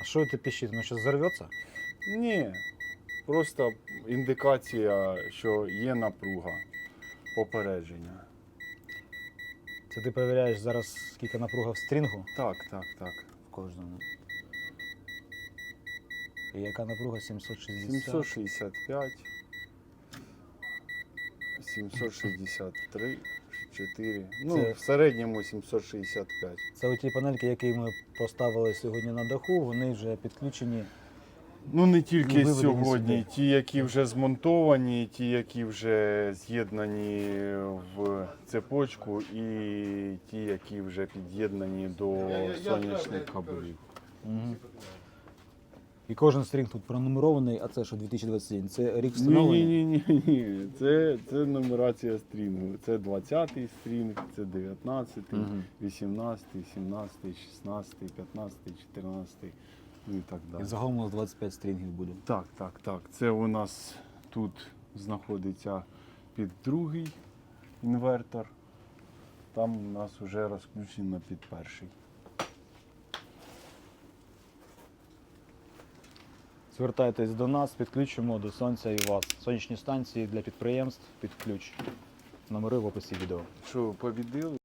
А що це пищить? Ну, зараз зарветься? Ні. Просто індикація, що є напруга, попередження. Це ти перевіряєш зараз, скільки напруга в стрінгу Так, так, так. в кожному. І яка напруга 760? 765, 763, 4. Ну, Це- в середньому 765. Це оті панельки, які ми поставили сьогодні на даху, вони вже підключені. Ну не тільки Ну, виведені сьогодні, сюди. ті, які вже змонтовані, ті, які вже з'єднані в цепочку, і ті, які вже під'єднані до сонячних кабелів. Угу. І кожен стрінг тут пронумерований, а це що 2021? Це рік встановлення? ні, ні, ні, ні. Це, це нумерація стрінгу. Це 20-й стрінг, це 19-й, Мгм. 18-й, 17-й, 16-й, 15-й, 14-й, ну і так І далі. загалом у нас 25 стрінгів буде. Так, так, так. Це у нас тут знаходиться під другий інвертор. Там у нас вже розключено під перший. Звертайтесь до нас, підключимо до сонця і вас. Сонячні станції для підприємств під ключ. Номери в описі відео. Що, побідили?